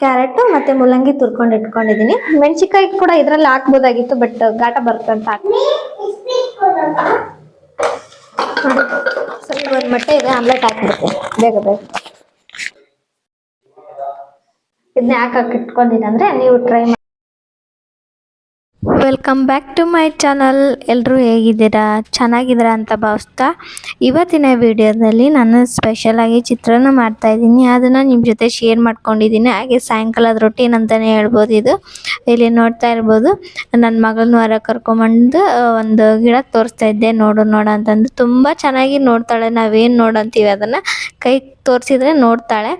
Carrot ಮತ್ತೆ ಮೂಲಂಗಿ ತುರ್ಕೊಂಡು ಇಟ್ಕೊಂಡಿದೀನಿ ಮೆಣಸಿಕಾಯಿ ಕೂಡ ಇದ್ರಲ್ಲಿ ಹಾಕ್ಬೋದಾಗಿತ್ತು ಬಟ್ ಘಾಟ ಬರ್ತಂತ ಸ್ವಲ್ಪ ಒಂದು ಮೊಟ್ಟೆ ಇದೆ, ಆಮ್ಲೆಟ್ ಹಾಕ್ಬಿಡ್ತೀನಿ. ಬೇಗ ಬೇಗ. ಇದನ್ನ ಯಾಕೆ ಹಾಕಿ ಅಂದ್ರೆ ನೀವು try welcome back to my channel. ಎಲ್ಲರೂ ಹೇಗಿದ್ದೀರಾ? ಚೆನ್ನಾಗಿದ್ದೀರಾ ಅಂತ ಭಾವಿಸ್ತಾ ಇವತ್ತಿನ ವಿಡಿಯೋದಲ್ಲಿ ನಾನು ಸ್ಪೆಷಲಾಗಿ ಚಿತ್ರಾನ್ನ ಮಾಡ್ತಾ ಇದ್ದೀನಿ. ಅದನ್ನು ನಿಮ್ಮ ಜೊತೆ ಶೇರ್ ಮಾಡ್ಕೊಂಡಿದ್ದೀನಿ. ಹಾಗೆ ಸಾಯಂಕಾಲದ ರೊಟೀನ್ ಅಂತಲೇ ಹೇಳ್ಬೋದು ಇದು. ಇಲ್ಲಿ ನೋಡ್ತಾ ಇರ್ಬೋದು ನನ್ನ ಮಗಳನ್ನ ಹೊರ ಕರ್ಕೊಂಬಂದು ಒಂದು ಗಿಡ ತೋರಿಸ್ತಾ ಇದ್ದೆ. ನೋಡು ನೋಡು ಅಂತಂದು ತುಂಬ ಚೆನ್ನಾಗಿ ನೋಡ್ತಾಳೆ. ನಾವೇನು ನೋಡಂತೀವಿ ಅದನ್ನು? ಕೈ ತೋರಿಸಿದ್ರೆ ನೋಡ್ತಾಳೆ.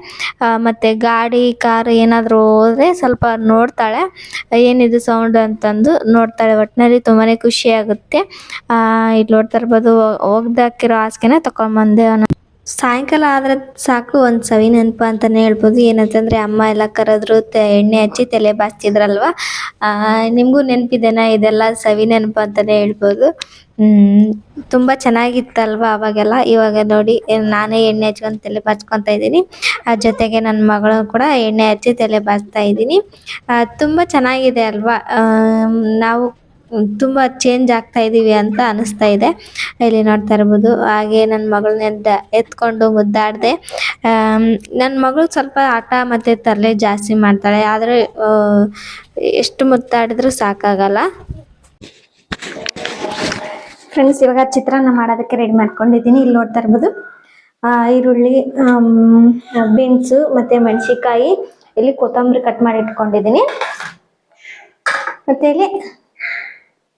ಮತ್ತೆ ಗಾಡಿ, ಕಾರ್ ಏನಾದರೂ ಹೋದರೆ ಸ್ವಲ್ಪ ನೋಡ್ತಾಳೆ. ಏನಿದು ಸೌಂಡ್ ಅಂತಂದು ನೋಡ್ತಾಳೆ ಒಟ್ಟಿನಲ್ಲಿ ತುಂಬಾ ಖುಷಿ ಆಗುತ್ತೆ ಆ, ಇಲ್ಲಿ ನೋಡ್ತಾ ಇರ್ಬೋದು ಒಗ್ದಾಕಿರೋ ಹಾಸಿಗೆನ ಅವನು. ಸಾಯಂಕಾಲ ಆದ್ರೆ ಸಾಕು, ಒಂದು ಸವಿ ನೆನಪು ಅಂತಲೇ ಹೇಳ್ಬೋದು. ಏನಂತಂದರೆ ಅಮ್ಮ ಎಲ್ಲ ಕರೆದ್ರು ಎಣ್ಣೆ ಹಚ್ಚಿ ತಲೆ ಬಾಚ್ತಿದ್ರಲ್ವ? ನಿಮಗೂ ನೆನಪಿದೆನಾ? ಇದೆಲ್ಲ ಸವಿ ನೆನಪು ಅಂತಲೇ ಹೇಳ್ಬೋದು. ತುಂಬ ಚೆನ್ನಾಗಿತ್ತಲ್ವ ಅವಾಗೆಲ್ಲ? ಇವಾಗ ನೋಡಿ, ನಾನೇ ಎಣ್ಣೆ ಹಚ್ಕೊಂಡು ತಲೆ ಬಾಚ್ಕೊತಾ ಇದ್ದೀನಿ. ಆ, ಜೊತೆಗೆ ನನ್ನ ಮಗಳು ಕೂಡ ಎಣ್ಣೆ ಹಚ್ಚಿ ತಲೆ ಬಾಚ್ತಾ ಇದ್ದೀನಿ. ತುಂಬ ಚೆನ್ನಾಗಿದೆ ಅಲ್ವಾ? ನಾವು ತುಂಬ ಚೇಂಜ್ ಆಗ್ತಾ ಇದ್ದೀವಿ ಅಂತ ಅನಿಸ್ತಾ ಇದೆ. ಇಲ್ಲಿ ನೋಡ್ತಾ ಇರ್ಬೋದು, ಹಾಗೆ ನನ್ನ ಮಗಳನ್ನ ಎತ್ಕೊಂಡು ಮುದ್ದಾಡಿದೆ. ನನ್ನ ಮಗಳು ಸ್ವಲ್ಪ ಆಟ ಮತ್ತೆ ತರಲೆ ಜಾಸ್ತಿ ಮಾಡ್ತಾಳೆ, ಆದರೆ ಎಷ್ಟು ಮುದ್ದಾಡಿದ್ರೂ ಸಾಕಾಗಲ್ಲ. ಫ್ರೆಂಡ್ಸ್ ಇವಾಗ ಚಿತ್ರಾನ್ನ ಮಾಡೋದಕ್ಕೆ ರೆಡಿ ಮಾಡ್ಕೊಂಡಿದ್ದೀನಿ. ಇಲ್ಲಿ ನೋಡ್ತಾ ಇರ್ಬೋದು ಈರುಳ್ಳಿ ಬೀನ್ಸು ಮತ್ತು ಮೆಣಸಿಕಾಯಿ ಇಲ್ಲಿ ಕೊತ್ತಂಬರಿ ಕಟ್ ಮಾಡಿ ಇಟ್ಕೊಂಡಿದ್ದೀನಿ. ಮತ್ತು ಇಲ್ಲಿ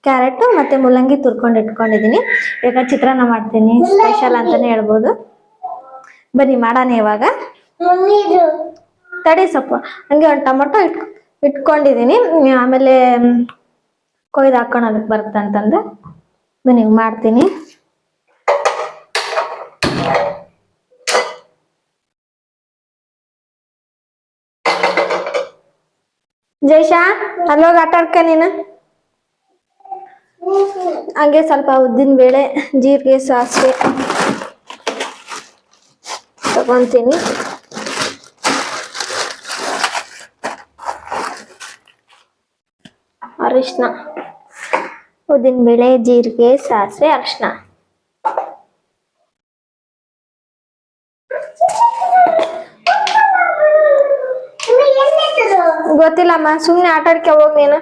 ಕ್ಯಾರೆಟು ಮತ್ತೆ ಮೂಲಂಗಿ ತುರ್ಕೊಂಡು ಇಟ್ಕೊಂಡಿದ್ದೀನಿ. ಇವಾಗ ಚಿತ್ರಾನ್ನ ಮಾಡ್ತೀನಿ. ಸ್ಪೆಷಲ್ ಅಂತಾನೆ ಹೇಳ್ಬೋದು. ಬನ್ನಿ ಮಾಡೋಣ ಇವಾಗ. ತಡಿ ಸೊಪ್ಪು. ಹಂಗೆ ಒಂದು ಟೊಮೊಟೊ ಇಟ್ ಇಟ್ಕೊಂಡಿದ್ದೀನಿ. ಆಮೇಲೆ ಕೊಯ್ದು ಹಾಕೊಂಡು ಅದಕ್ಕೆ ಬರುತ್ತೆ ಅಂತಂದು. ಬನ್ನಿ ಮಾಡ್ತೀನಿ. ಜೈಶಾ ಅಲ್ಲೋಗಿ ಆಟ ಆಡ್ಕ ನೀನು. ಹಂಗೆ ಸ್ವಲ್ಪ ಉದ್ದಿನ ಬೇಳೆ, ಜೀರಿಗೆ, ಸಾಸಿವೆ ತಗೊಂತೀನಿ. ಅರಿಶಿನ, ಉದ್ದಿನ ಬೇಳೆ, ಜೀರಿಗೆ, ಸಾಸಿವೆ, ಅರಿಶಿನ. ಗೊತ್ತಿಲ್ಲಮ್ಮ ಸುಮ್ಮನೆ ಆಟ ಆಡ್ಕೆ ಹೋಗ್ ನೀನು.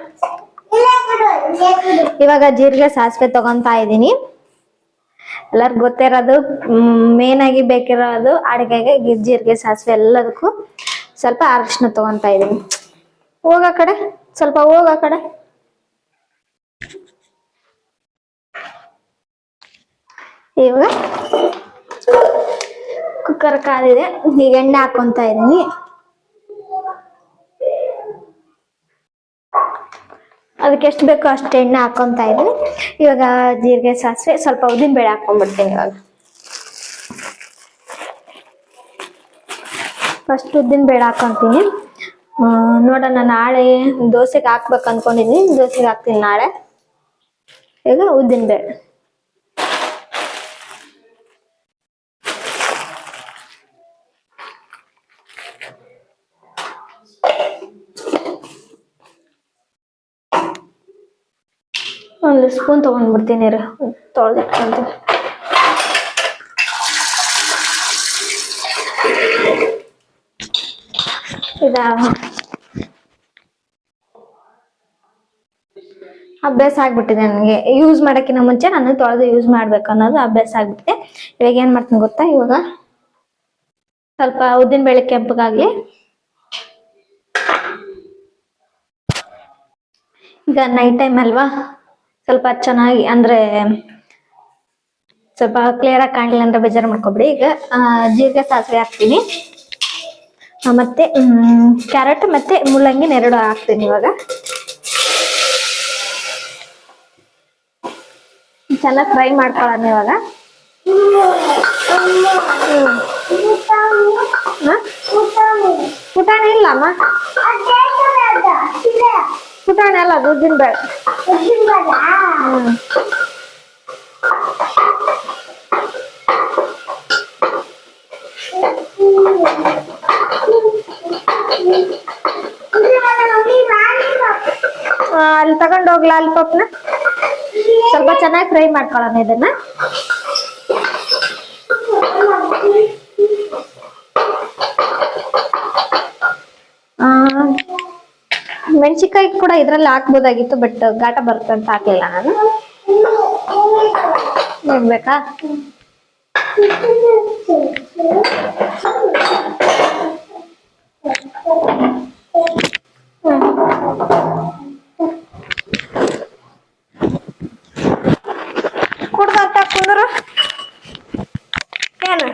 ಇವಾಗ ಜೀರಿಗೆ ಸಾಸಿವೆ ತಗೊಂತಾ ಇದ್ದೀನಿ. ಎಲ್ಲರಿಗೂ ಗೊತ್ತಿರೋದು ಮೇನ್ ಆಗಿ ಬೇಕಿರೋದು ಅಡಿಗೆಗೆ ಜೀರಿಗೆ ಸಾಸಿವೆ ಎಲ್ಲದಕ್ಕೂ ಸ್ವಲ್ಪ ಅರಿಶಿನ ತಗೊಂತಾ ಇದ್ದೀನಿ. ಹೋಗ ಕಡೆ, ಸ್ವಲ್ಪ ಹೋಗ ಕಡೆ. ಇವಾಗ ಕುಕ್ಕರ್ ಕಾದಿದೆ ಈಗ ಎಣ್ಣೆ ಹಾಕೊಂತ ಇದ್ದೀನಿ. ಅದಕ್ಕೆ ಎಷ್ಟು ಬೇಕೋ ಅಷ್ಟು ಎಣ್ಣೆ ಹಾಕೊಂತ ಇದ್ದೀನಿ ಇವಾಗ ಜೀರಿಗೆ ಸಾಸಿವೆ ಸ್ವಲ್ಪ ಉದ್ದಿನ ಬೇಳೆ ಹಾಕೊಂಡ್ಬಿಡ್ತೀನಿ ಇವಾಗ. ಫಸ್ಟ್ ಉದ್ದಿನ ಬೇಳೆ ಹಾಕೊಂತೀನಿ. ನೋಡೋಣ ನಾಳೆ ದೋಸೆಗೆ ಹಾಕ್ಬೇಕು ಅನ್ಕೊಂಡಿದ್ದೀನಿ ದೋಸೆಗೆ ಹಾಕ್ತೀನಿ ನಾಳೆ. ಈಗ ಉದ್ದಿನ ಬೇಳೆ ಒಂದು ಸ್ಪೂನ್ ತೊಗೊಂಡ್ಬಿಡ್ತೀನಿ ರೀ ತೊಳೆದಿಟ್ಕೊಂತೀನಿ ಅಭ್ಯಾಸ ಆಗ್ಬಿಟ್ಟಿದೆ ನನಗೆ. ಯೂಸ್ ಮಾಡೋಕ್ಕಿಂತ ಮುಂಚೆ ನಾನು ತೊಳೆದು ಯೂಸ್ ಮಾಡ್ಬೇಕು ಅನ್ನೋದು ಅಭ್ಯಾಸ ಆಗ್ಬಿಟ್ಟಿದೆ. ಇವಾಗ ಏನ್ ಮಾಡ್ತೀನಿ ಗೊತ್ತಾ? ಇವಾಗ ಸ್ವಲ್ಪ ಉದ್ದಿನ ಬೇಳೆ ಕೆಂಪಗಾಗ್ಲಿ. ಈಗ ನೈಟ್ ಟೈಮ್ ಅಲ್ವಾ? ಸ್ವಲ್ಪ ಚೆನ್ನಾಗಿ ಅಂದ್ರೆ ಸ್ವಲ್ಪ ಕ್ಲಿಯರ್ ಆಗಿ ಕಾಣಲಿಲ್ಲ ಅಂದ್ರೆ ಬೇಜಾರು ಮಾಡ್ಕೊಬಿಡಿ. ಈಗ ಜೀರಿಗೆ ಸಾಸಿವೆ ಹಾಕ್ತೀನಿ. ಮತ್ತೆ ಕ್ಯಾರೆಟ್ ಮತ್ತೆ ಮೂಲಂಗಿ ಎರಡು ಹಾಕ್ತೀನಿ ಇವಾಗ. ಚೆನ್ನಾಗಿ ಫ್ರೈ ಮಾಡ್ಕೊಳ್ಳೋಣ ಇವಾಗ. ಪುಟಾಣಿ ಪುಟಾಣಿ ಇಲ್ಲ ಅಮ್ಮ ಪುಟಾಣಿ ಅಲ್ಲ ಅದು ಉದ್ದಿನ ಬೇಳೆ ಹ್ಮ್ ಆ, ಅಲ್ಲಿ ತಗೊಂಡ್ ಹೋಗ್ ಲಾಲಿಪಾಪ್ನ ಸ್ವಲ್ಪ ಚೆನ್ನಾಗಿ ಫ್ರೈ ಮಾಡ್ಕೊಳ್ಳೋಣ ಇದನ್ನ. ಮೆಣಸಿನ್ಕಾಯಿ ಕೂಡ ಇದ್ರಲ್ಲಿ ಹಾಕ್ಬೋದಾಗಿತ್ತು ಬಟ್ ಘಾಟ ಬರುತ್ತೆ ಅಂತ ಹಾಕ್ಲಿಲ್ಲ ನಾನು. ನೋಡ್ಬೇಕಾ? ಕುಡ್ದಂತ ಕುಂದ್ರು. ಏನು?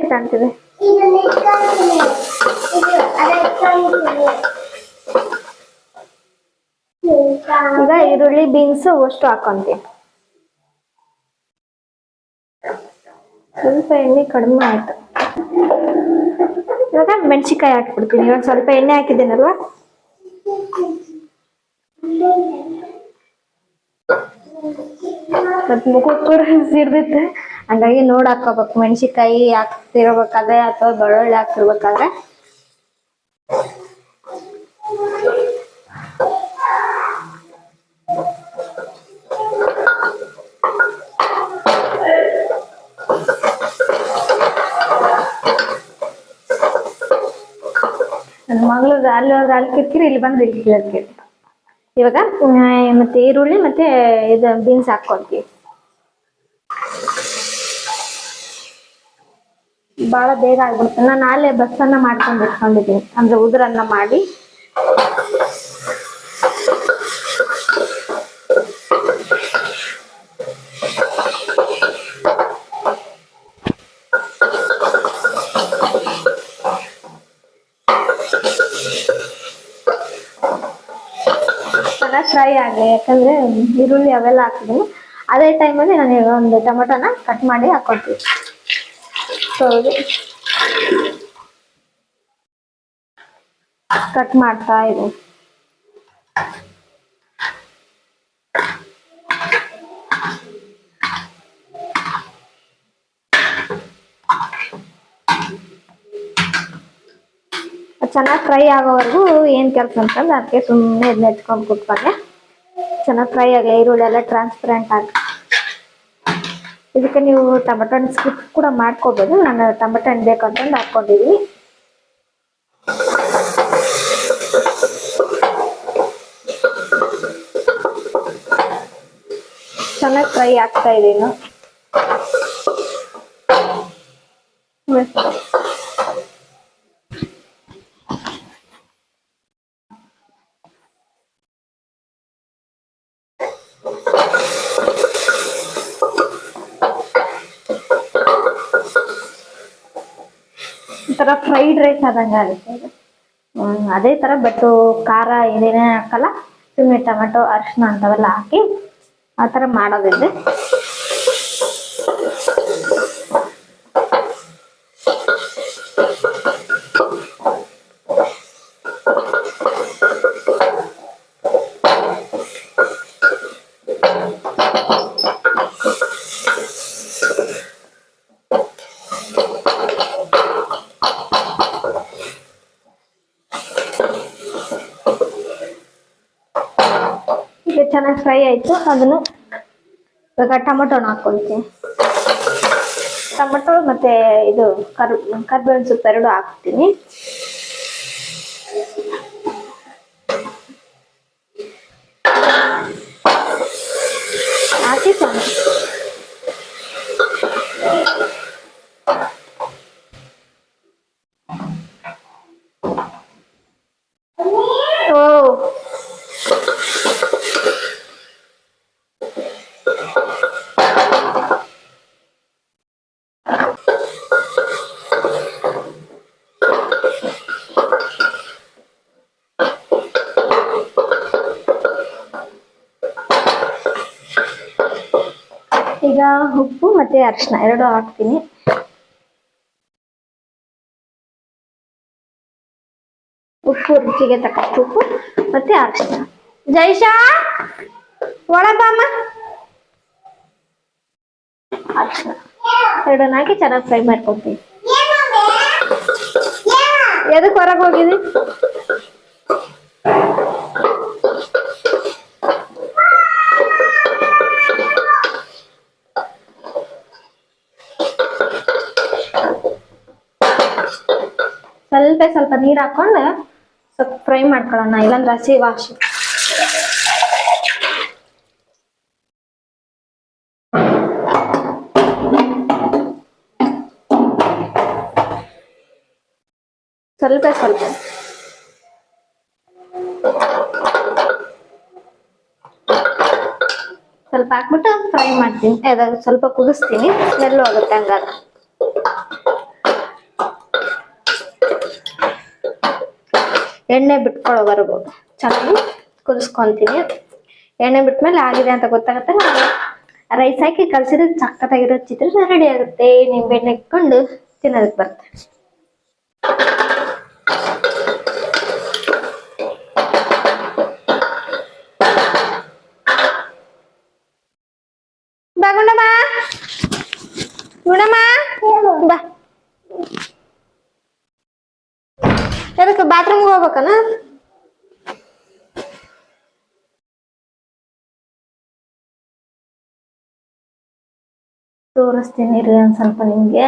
ಇಟ್ಕೊಂತಿದೆ ಇದನ್ನ ಇಟ್ಕೊಂತೀನಿ ಇದು ಅದಕ್ಕೊಂತೀನಿ ಈಗ ಈರುಳ್ಳಿ, ಬೀನ್ಸ್ ಅಷ್ಟು ಹಾಕೊಂತೀನಿ ಸ್ವಲ್ಪ ಎಣ್ಣೆ ಕಡಿಮೆ ಆಯ್ತು. ಇವಾಗ ಮೆಣಸಿನ್ಕಾಯಿ ಹಾಕ್ಬಿಡ್ತೀನಿ. ಇವಾಗ ಸ್ವಲ್ಪ ಎಣ್ಣೆ ಹಾಕಿದ್ದೀನಲ್ವಾ? ಸ್ವಲ್ಪ ಮುಖಕ್ಕೆ ಕೂಡ ಸಿಡ್ದಿತ್ತೆ ಹಂಗಾಗಿ ನೋಡ್ ಹಾಕೋಬೇಕು. ಮೆಣಸಿನ್ಕಾಯಿ ಹಾಕ್ತಿರ್ಬೇಕಾದ್ರೆ ಅಥವಾ ಬೆಳ್ಳುಳ್ಳಿ ಹಾಕ್ತಿರ್ಬೇಕಾದ್ರೆ. ನನ್ನ ಮಗಳು ಅಲ್ಲಿ ಹೋದ್ರೆ ಅಲ್ಲಿ ಕಿರ್ಕಿರಿ, ಇಲ್ಲಿ ಬಂದ್ರೆ ಇಲ್ಲಿ ಕಿರ್ಕಿರಿ ಇವಾಗ ಮತ್ತೆ ಈರುಳ್ಳಿ ಮತ್ತೆ ಇದು ಬೀನ್ಸ್ ಹಾಕೊಂತೀವಿ ಬಹಳ ಬೇಗ ಆಗ್ಬಿಡುತ್ತೆ ನಾನು ಅಲ್ಲೇ ಬಸ್ಸನ್ನ ಮಾಡ್ಕೊಂಡು ಇಟ್ಕೊಂಡಿದ್ದೀನಿ. ಅಂದ್ರೆ ಉದುರನ್ನ ಮಾಡಿ ಚೆನ್ನಾಗಿ ಫ್ರೈ ಆಗಲಿ, ಯಾಕಂದ್ರೆ ಈರುಳ್ಳಿ ಅವೆಲ್ಲ ಹಾಕಿದ್ದೀನಿ ಅದೇ ಟೈಮಲ್ಲಿ ನಾನು ಒಂದು ಟೊಮೆಟೊನ ಕಟ್ ಮಾಡಿ ಹಾಕೊಳ್ತೀನಿ. ಸೊ ಕಟ್ ಮಾಡ್ತಾ ಇದ್ದೀನಿ. ಚೆನ್ನಾಗಿ ಫ್ರೈ ಆಗೋವರೆಗೂ ಏನು ಕೆಲಸ ಅಂತಂದ್ರೆ ಅದಕ್ಕೆ ಸುಮ್ಮನೆ ಇದನ್ನ ಎತ್ಕೊಂಡು ಕೂತ್ಕೊಂಡೆ. ಚೆನ್ನಾಗಿ ಫ್ರೈ ಆಗಲಿ ಈರುಳ್ಳಿ ಎಲ್ಲ ಟ್ರಾನ್ಸ್ಪರೆಂಟ್ ಆಗಿ. ಇದಕ್ಕೆ ನೀವು ಟೊಮೆಟೊ ಹಣ್ಣು ಸ್ಕಿಪ್ ಕೂಡ ಮಾಡ್ಕೋಬೋದು. ನಾನು ಟೊಮೆಟೊ ಹಣ್ಣು ಬೇಕು ಅಂತಂದು ಹಾಕ್ಕೊಂಡಿದ್ದೀನಿ ಚೆನ್ನಾಗಿ ಫ್ರೈ ಆಗ್ತಾ ಇದೆ ಇನ್ನು. ಒಂಥರ ಫ್ರೈಡ್ ರೈಸ್ ಆದಂಗೆ ಆಗುತ್ತೆ ಅದೇ ಥರ ಬಟ್ ಖಾರ ಏನೇನೇ ಹಾಕಲ್ಲ ಸುಮ್ಮನೆ ಟೊಮೆಟೊ ಅರಿಶಿನ ಅಂಥವೆಲ್ಲ ಹಾಕಿ ಆ ಥರ ಮಾಡೋದಿದೆ. ಚೆನ್ನಾಗಿ ಫ್ರೈ ಆಯಿತು, ಅದನ್ನು ಇವಾಗ ಟೊಮೊಟೊನ ಹಾಕ್ಕೊಳ್ತೀನಿ ಟೊಮೊಟೊ ಮತ್ತೆ ಇದು ಕರ್, ಕರ್ಬೇವಿನ ಸೊಪ್ಪು ಎರಡು ಹಾಕ್ತೀನಿ. ಈಗ ಉಪ್ಪು ಮತ್ತೆ ಅರಿಶಿನ ಎರಡು ಹಾಕ್ತೀನಿ ಉಪ್ಪು ರುಚಿಗೆ ತಕ್ಕಷ್ಟು ಉಪ್ಪು ಮತ್ತೆ ಅರಿಶಿನ ಜೈಶಾ ಒಳಬಾಮ ಅರಿಶಿನ ಎರಡನ್ನ ಹಾಕಿ ಚೆನ್ನಾಗಿ ಫ್ರೈ ಮಾಡ್ಕೊಡ್ತೀನಿ ಎದಕ್ಕೆ ಹೊರಗೆ ಹೋಗಿದ್ವಿ ಸ್ವಲ್ಪ ಸ್ವಲ್ಪ ನೀರ್ ಹಾಕೊಂಡು ಸ್ವಲ್ಪ ಫ್ರೈ ಮಾಡ್ಕೊಳ್ಳೋಣ. ಇಲ್ಲಾಂದ್ರೆ ಹಸಿ ವಾಶ್. ಸ್ವಲ್ಪ ಸ್ವಲ್ಪ. ಸ್ವಲ್ಪ ಹಾಕ್ಬಿಟ್ಟು ಫ್ರೈ ಮಾಡ್ತೀನಿ. ಅದ ಸ್ವಲ್ಪ ಕುದಿಸ್ತೀನಿ. ಸ್ಮೆಲ್ ಹೋಗುತ್ತೆ ಹಂಗಾದ್ರೆ. ಎಣ್ಣೆ ಬಿಟ್ಕೊಳ್ಳೋವರೆಗೂ ಚೆನ್ನಾಗಿ ಕುದಿಸ್ಕೊತೀನಿ. ಎಣ್ಣೆ ಬಿಟ್ಮೇಲೆ ಆಗಿದೆ ಅಂತ ಗೊತ್ತಾಗುತ್ತೆ. ರೈಸ್ ಹಾಕಿ ಕಲಸಿದ್ರೆ ಸಕ್ಕತ್ತಾಗಿರೋ ಚಿತ್ರ ರೆಡಿ ಆಗುತ್ತೆ. ನಿಂಬೆಣ್ಣೆ ಇಟ್ಕೊಂಡು ತಿನ್ನೋದಕ್ಕೆ ಬರುತ್ತೆ. ಎದಕ್ಕೆ ಬಾತ್ರೂಮ್ಗೆ ಹೋಗ್ಬೇಕನ? ತೋರಿಸ್ತೀನಿ ರೀ ಒಂದ್ ಸ್ವಲ್ಪ ನಿಮ್ಗೆ.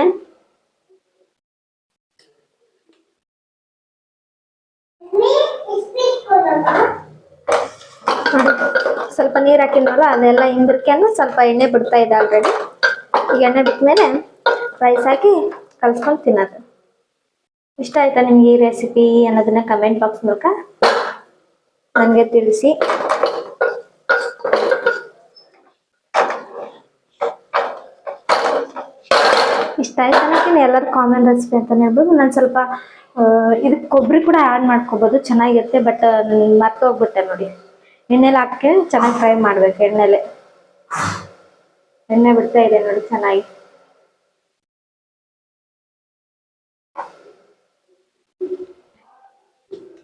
ಸ್ವಲ್ಪ ನೀರ್ ಹಾಕಿದ್ವಲ್ಲ ಅದೆಲ್ಲ ಹಿಂದಿರ್ಕೊಂಡು ಸ್ವಲ್ಪ ಎಣ್ಣೆ ಬಿಡ್ತಾ ಇದೆ ಆಲ್ರೆಡಿ ಈಗ ಎಣ್ಣೆ ಬಿಟ್ಟ ಮೇಲೆ ರೈಸ್ ಹಾಕಿ ಕಲ್ಸ್ಕೊಂಡು ತಿನ್ನೋದು. ಇಷ್ಟ ಆಯ್ತಾ ನಿಮ್ಗೆ ಈ ರೆಸಿಪಿ ಅನ್ನೋದನ್ನ ಕಮೆಂಟ್ ಬಾಕ್ಸ್ ಮೂಲಕ? ನನಗೆ ತಿಳಿಸಿ. ಇಷ್ಟ ಆಯ್ತು ಅನ್ನೋಕ್ಕಿಂತ ಎಲ್ಲರೂ ಕಾಮನ್ ರೆಸಿಪಿ ಅಂತಾನೆ ಹೇಳ್ಬೋದು. ನಾನು ಸ್ವಲ್ಪ ಇದಕ್ಕೆ ಕೊಬ್ಬರಿ ಕೂಡ ಆ್ಯಡ್ ಮಾಡ್ಕೋಬೋದು. ಚೆನ್ನಾಗಿರುತ್ತೆ ಬಟ್ ಮರ್ತೋಗ್ಬಿಟ್ಟೆ ನೋಡಿ. ಎಣ್ಣೆಲಿ ಹಾಕಿ ಚೆನ್ನಾಗಿ ಫ್ರೈ ಮಾಡ್ಬೇಕು, ಎಣ್ಣೆಲೆ. ಎಣ್ಣೆ ಬಿಡ್ತಾ ಇದೆ ನೋಡಿ, ಚೆನ್ನಾಗಿ.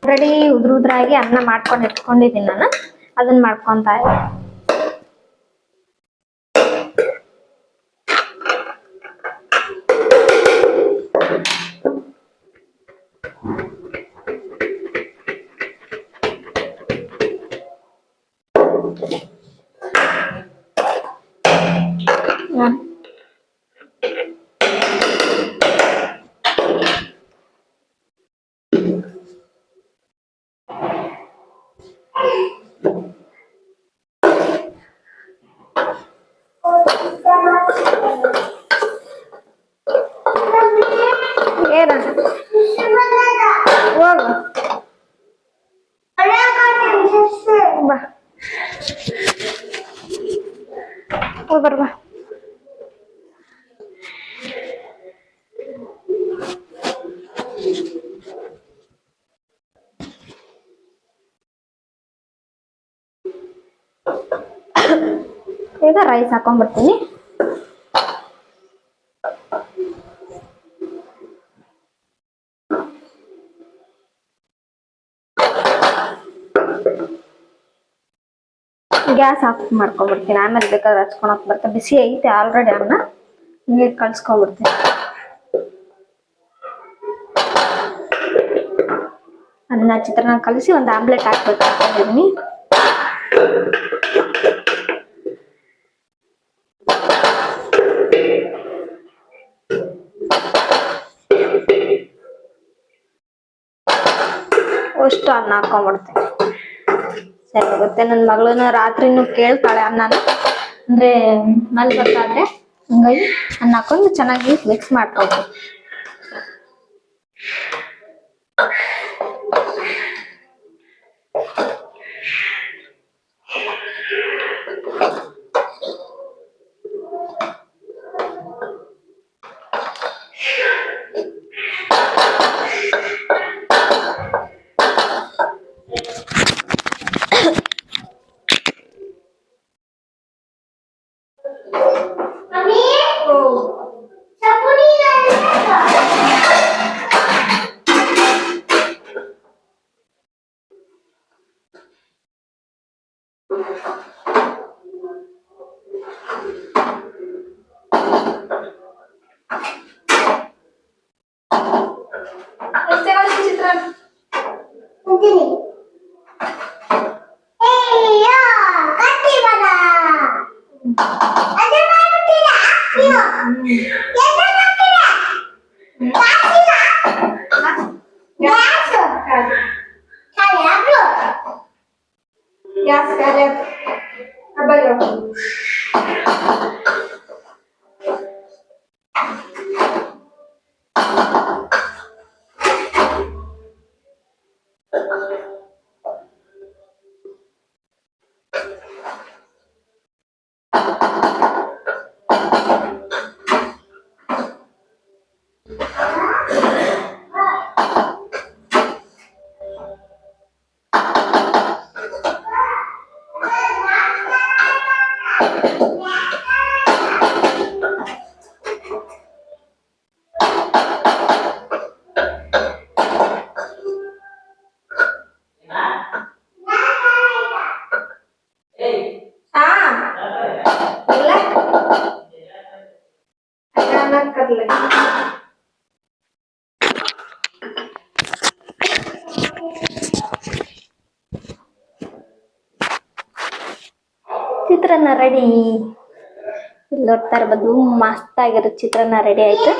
ಆಲ್ರೆಡಿ ಉದ್ರ ಉದ್ರಾಗಿ ಅನ್ನ ಮಾಡ್ಕೊಂಡು ಇಟ್ಕೊಂಡಿದ್ದೀನಿ ನಾನು ಅದನ್ನ ಮಾಡ್ಕೊತಾ ಇದ್ದೀನಿ. ಹ್ಮ್. ಏನ ಹೋಗು ಬಾ ಹೋಗ್ ಬರ್ ಬಾ ಈಗ ರೈಸ್ ಹಾಕೊಂಡ್ಬಿಡ್ತೀನಿ ಗ್ಯಾಸ್ ಆಫ್ ಮಾಡ್ಕೊಂಡ್ಬಿಡ್ತೀನಿ ಆಮೇಲೆ ಬೇಕಾದ್ರೆ ಹಚ್ಕೊಳಕ್ ಬರ್ತೀನಿ. ಬಿಸಿ ಐತೆ ಆಲ್ರೆಡಿ ಅನ್ನ. ನೀರು ಕಳ್ಸ್ಕೊಂಡ್ಬಿಡ್ತೀನಿ ಅದನ್ನ ಚಿತ್ರಾನ್ನ ಕಲಿಸಿ ಒಂದು ಆಮ್ಲೆಟ್ ಹಾಕ್ಬೇಕು ಅಷ್ಟು ಅನ್ನ ಹಾಕೊಂಡ್ಬಿಡ್ತೀನಿ. ಸರಿ ಹೋಗುತ್ತೆ ನನ್ನ ಮಗಳನ್ನ ರಾತ್ರಿನು ಕೇಳ್ತಾಳೆ ಅನ್ನನ. ಅಂದ್ರೆ ಮಲ್ ಬರ್ತಾದ್ರೆ ಹಂಗಾಗಿ ಅನ್ನ ಹಾಕೊಂಡು ಚೆನ್ನಾಗಿ ಮಿಕ್ಸ್ ಮಾಡ್ಕೊಬೇಕು ರೆಡಿ ಇಲ್ಲಿ ನೋಡ್ತಾ ಇರ್ಬೋದು ಮಸ್ತ್ ಆಗಿರೋ ಚಿತ್ರಾನ್ನ ರೆಡಿ ಆಯ್ತು.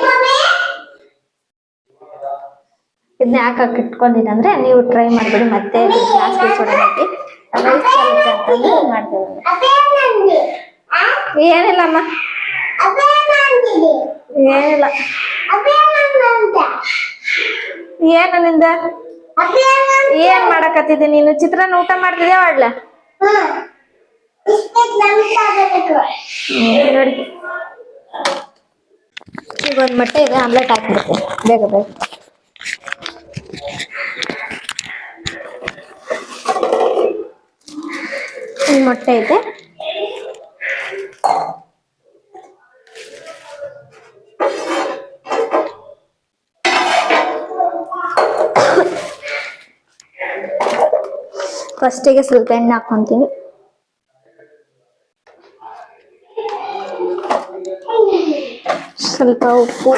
ಇದನ್ನ ಯಾಕೆ ಇಟ್ಕೊಂಡಿನಿ ಅಂದ್ರೆ ನೀವು ಟ್ರೈ ಮಾಡ್ಬಿಡಿ, ಮತ್ತೆ ಅದೇನಂದಿದಿ ಏನಿಲ್ಲ ಏನ ಏನು ನಿಂದ? ಏನ್ ಮಾಡಕತ್ತಿದ್ದೀನಿ ನೀನು? ಚಿತ್ರಾನ್ನ ಊಟ ಮಾಡ್ತಿದ್ಯಾ ಮಾಡ್ಲ ಈಗ ಒಂದು ಮೊಟ್ಟೆ ಇದೆ, ಆಮ್ಲೆಟ್ ಹಾಕ್ಬಿಡ್ತೀನಿ ಬೇಗ ಬೇಗ. ಒಂದು ಮೊಟ್ಟೆ ಇದೆ. ಫಸ್ಟಿಗೆ ಸ್ವಲ್ಪ ಎಣ್ಣೆ ಹಾಕ್ಕೊಂತೀನಿ ಸ್ವಲ್ಪ ಉಪ್ಪು.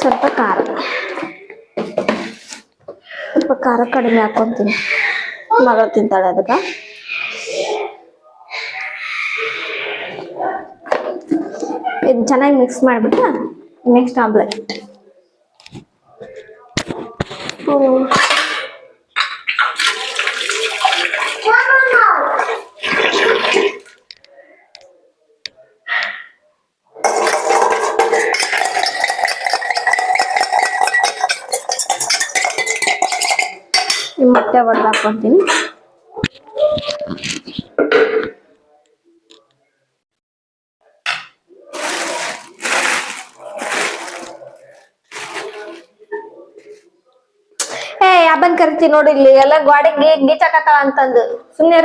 ಸ್ವಲ್ಪ ಖಾರ. ಸ್ವಲ್ಪ ಖಾರ ಕಡಿಮೆ ಹಾಕೊಂತೀನಿ. ಮಗ ತಿಂತಾಳೆ ಅದಕ್ಕೆ. ಇದು ಚೆನ್ನಾಗಿ ಮಿಕ್ಸ್ ಮಾಡಿಬಿಟ್ಟು ನೆಕ್ಸ್ಟ್ ಆಮ್ಲೆಟ್ ಈ ಮೊಟ್ಟೆ ಒಡೆದು ಹಾಕ್ಕೊಂತೀನಿ ಏ ಯಾಬನ್ ಕರಿತೀನಿ ನೋಡಿ ಇಲ್ಲಿ. ಎಲ್ಲ ಗೋಡೆಗೆ ಗೀಚಾಕತ್ತಾಳ ಅಂತಂದು. ಸುಮ್ಮನೆ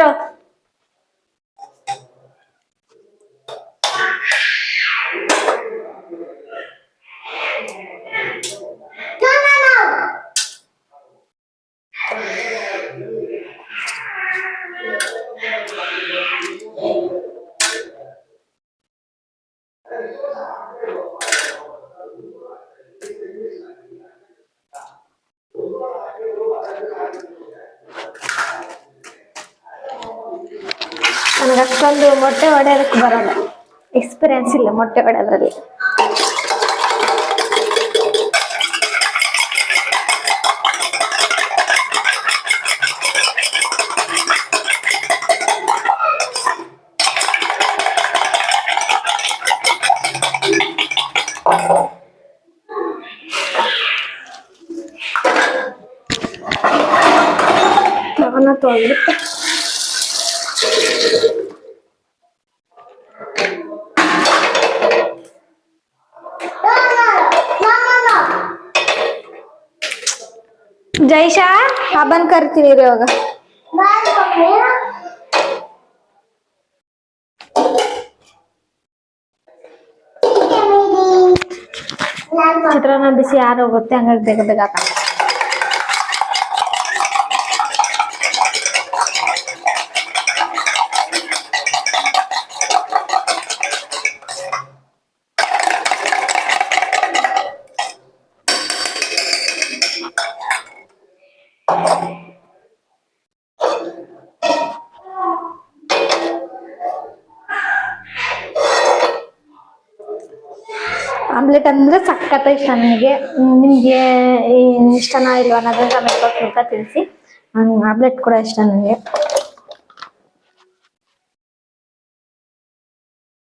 ಹೊಡೆಯೋದಕ್ಕೆ ಬರಲ್ಲ ಎಕ್ಸ್ಪೀರಿಯನ್ಸ್ ಇಲ್ಲ ಮೊಟ್ಟೆ ಹೊಡೆಯೋದ್ರಲ್ಲಿ ಅವನ್ನ ತೊಳೆದ್ಬಿಟ್ಟು ಜೈಶಾ ಹಬ್ಬನ್ ಕರಿತೀನಿ ರೀ ಇವಾಗ. ಚಿತ್ರಾನ್ನ ಬಿಸಿ ಯಾರು ಹೋಗುತ್ತೆ ಹಂಗಾಗಿ ಬೇಗ ಬೇಗ ಹಾಕೋಣ ಆಮ್ಲೆಟ್ ಅಂದ್ರೆ ಸಖತ್ ಇಷ್ಟ ನನಗೆ ನಿಮಗೆ ಇಷ್ಟನಾ ಇಲ್ವಾ ಅನ್ನೋದನ್ನ ತಿಳಿಸಿ. ಆಮ್ಲೆಟ್ ಕೂಡ ಇಷ್ಟ ನನಗೆ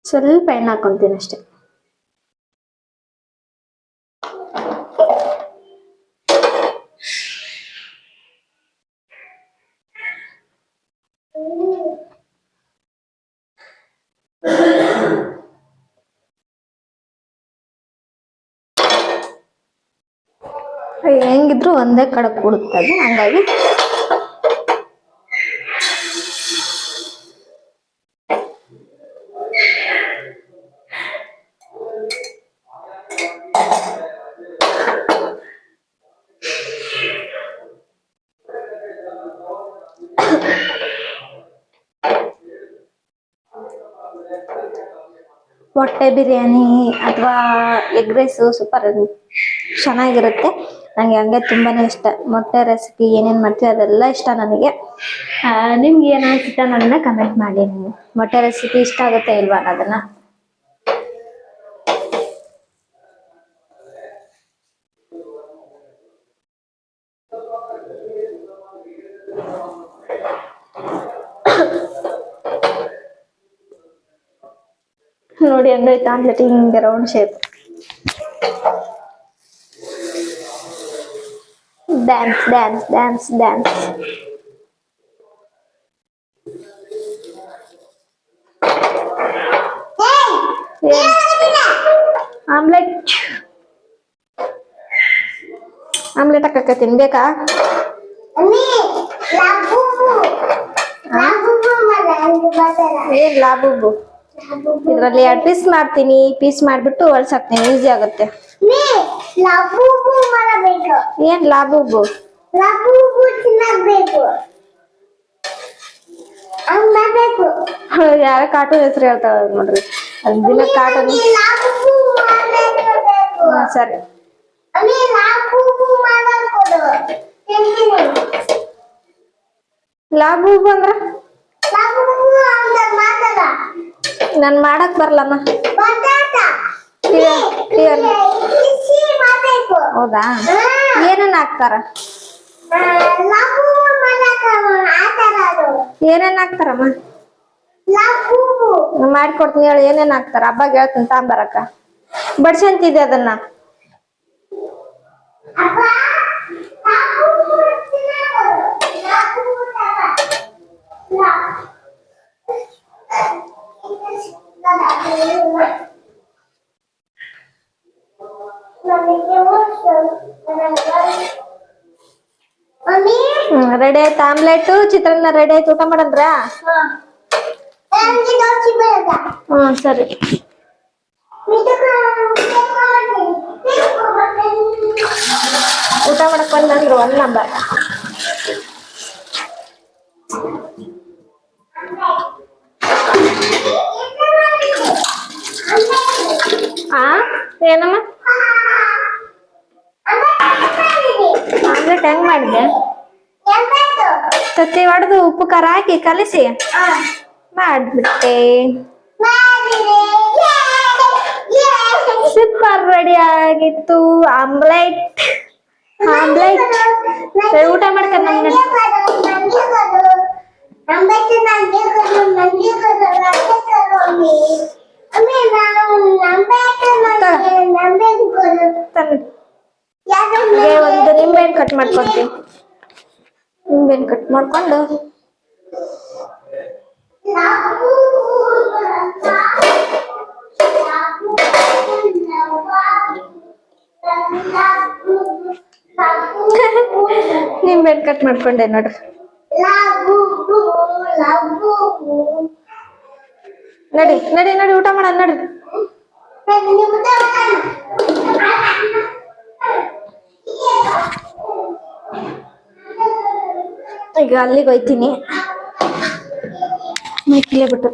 ಸ್ವಲ್ಪ ಎಣ್ಣೆ ಹಾಕೊಂತೀನಿ ಅಷ್ಟೇ. ಹೆಂಗಿದ್ರು ಒಂದೇ ಕಡೆ ಕೂಡುತ್ತದೆ ಹಂಗಾಗಿ ಮೊಟ್ಟೆ ಬಿರಿಯಾನಿ ಅಥವಾ ಎಗ್ ರೈಸು ಸೂಪರ್ ಚೆನ್ನಾಗಿರುತ್ತೆ. ನನಗೆ ಹಂಗೆ ತುಂಬಾನೇ ಇಷ್ಟ. ಮೊಟ್ಟೆ ರೆಸಿಪಿ ಏನೇನು ಮಾಡ್ತೀವಿ ಅದೆಲ್ಲ ಇಷ್ಟ ನನಗೆ. ನಿಮ್ಗೆ ಏನು ಅನ್ಸುತ್ತೆ ನನ್ನ ಕಮೆಂಟ್ ಮಾಡಿ ನೀವು. ಮೊಟ್ಟೆ ರೆಸಿಪಿ ಇಷ್ಟ ಆಗುತ್ತೆ ಇಲ್ವಾ ಅದನ್ನ ನೋಡಿ ಹೆಂಗೈತೆ ಆಮ್ಲೆಟ್ ಹಿಂಗೆ round shape dance dance dance dance omelette omelette ಹಾಕಕತ್ತೀನಿ ಬೇಕಾ ಅಮ್ಮಿ ಲಾಬುಬು ಲಾಬುಬು ಮಲ್ಲ ಅಂತ ಬರ್ತಲ್ಲ ಏನ್ ಲಾಭ ಇದ್ರಲ್ಲಿ ಎರಡು ಪೀಸ್ ಮಾಡ್ತೀನಿ. ಪೀಸ್ ಮಾಡ್ಬಿಟ್ಟು ಹೊಲ್ಸಾಕ್ತೀನಿ. ಈಸಿ ಆಗುತ್ತೆ. ಲಾಬುಬು ಮಾಡಬೇಕು. ಏನ್ ಲಾಬುಬು? ಲಾಬುಬು ತಿನ್ನಬೇಕು. ಹಂಗ್ ಮಾಡ್ಬೇಕು. ಯಾರ ಕಾರ್ಟೂನ್ ಹೆಸರು ಹೇಳ್ತಾವ ನೋಡ್ರಿ. ಅಂದಿನ ದಿನ ಕಾರ್ಟೂನ್ ಸರಿ. ಲಾಬುಬು ಅಂದ್ರ? ನನ್ ಮಾಡಕ್ ಬರ್ಲಮ್ಮ ಬಟಾಟ ಟಿವಿ- ಟಿವಿಯಲ್ಲಿ. ಇಸಿ ಮಾಡಬೇಕು ಹೌದಾ? ಏನೇನ್ ಹಾಕ್ತಾರ? ಏನೇನ್ ಹಾಕ್ತಾರಮ್ಮ? ಮಾಡ್ಕೊಡ್ತೀನಿ ಹೇಳಿ, ಏನೇನ್ ಹಾಕ್ತಾರ? ಹಬ್ಬಾಗ ಹೇಳ್ತೀನಿ ತಾಂಬರಕ್ಕ ಬಡ್ಸಂತಿದೆ ಅದನ್ನ. ಲಾಬುಬು ತಿನ್ನಬೇಕು ಲಾಬುಬು ತಗ ಲಾ ಮಮ್ಮಿ ರೆಡಿ ಆಯ್ತು ಆಮ್ಲೆಟ್ ಚಿತ್ರಾನ್ನ ರೆಡಿ ಆಯ್ತು ಊಟ ಮಾಡಂದ್ರ ನನಗೆ ದೋಸೆ ಬೇಡ ಹ್ಮ್ ಸರಿ ಊಟ ಮಾಡಕ್ ಬಂದಂದ್ರು ಒಂದ್ ನಂಬರ್ ಆ ಏನಮ್ಮ ಆಮ್ಲೆಟ್ ಹೆಂಗ್ ಮಾಡಿದೆ ತತ್ತಿ ಹೊಡೆದು ಉಪ್ಪು ಖಾರ ಹಾಕಿ ಕಲಿಸಿ. ಮಾಡ್ಬಿಟ್ಟೆ. ಸೂಪರ್ ರೆಡಿ ಆಗಿತ್ತು. ಆಮ್ಲೆಟ್ ಆಮ್ಲೆಟ್ ಊಟ ಮಾಡ್ಕೊಂಡ್ ನಮ್ಗೆ ತನ್ನಿ ಹಾಗೆ ಒಂದು ನಿಂಬೆಹಣ್ಣು ಕಟ್ ಮಾಡ್ಕೊಂತೀನಿ ನಿಂಬೆಹಣ್ಣು ಕಟ್ ಮಾಡ್ಕೊಂಡು ನಿಂಬೆಹಣ್ಣು ಕಟ್ ಮಾಡ್ಕೊಂಡೆ ನೋಡ್ರಿ ನಡಿ ನಡಿ ನಡಿ ಊಟ ಮಾಡೋಣ ನಡ್ರಿ ಈಗ ಅಲ್ಲಿಗೆ ಹೋಯ್ತೀನಿ ಮೈಕಿಲೇ ಬಿಟ್ಟು